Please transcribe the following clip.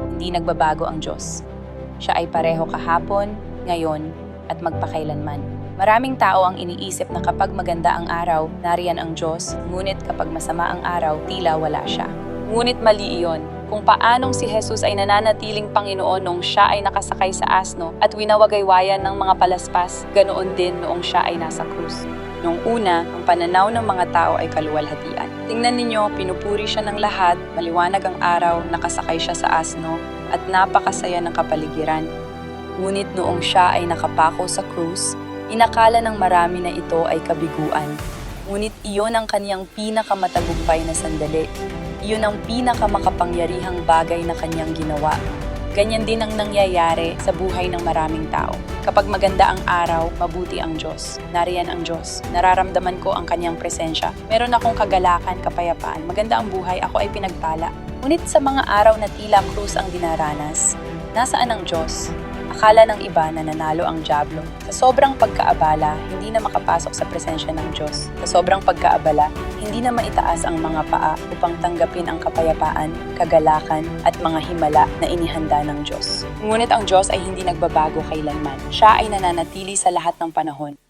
Hindi nagbabago ang Diyos. Siya ay pareho kahapon, ngayon, at magpakailanman. Maraming tao ang iniisip na kapag maganda ang araw, nariyan ang Diyos, ngunit kapag masama ang araw, tila wala siya. Ngunit mali iyon. Kung paanong si Jesus ay nananatiling Panginoon noong siya ay nakasakay sa asno at winawagaywayan ng mga palaspas, ganoon din noong siya ay nasa krus. Noong una, ang pananaw ng mga tao ay kaluwalhatian. Tingnan ninyo, pinupuri siya ng lahat, maliwanag ang araw, nakasakay siya sa asno, at napakasaya ng kapaligiran. Ngunit noong siya ay nakapako sa krus, inakala ng marami na ito ay kabiguan. Ngunit iyon ang kaniyang pinakamatagumpay na sandali. Iyon ang pinakamakapangyarihang bagay na kanyang ginawa. Ganyan din ang nangyayari sa buhay ng maraming tao. Kapag maganda ang araw, mabuti ang Diyos. Nariyan ang Diyos. Nararamdaman ko ang kanyang presensya. Meron akong kagalakan, kapayapaan. Maganda ang buhay, ako ay pinagpala. Ngunit sa mga araw na tila krus ang dinaranas, nasaan ang Diyos? Akala ng iba na nanalo ang Diablo. Sa sobrang pagkaabala, hindi na makapasok sa presensya ng Diyos. Sa sobrang pagkaabala, hindi na maitaas ang mga paa upang tanggapin ang kapayapaan, kagalakan, at mga himala na inihanda ng Diyos. Ngunit ang Diyos ay hindi nagbabago kailanman. Siya ay nananatili sa lahat ng panahon.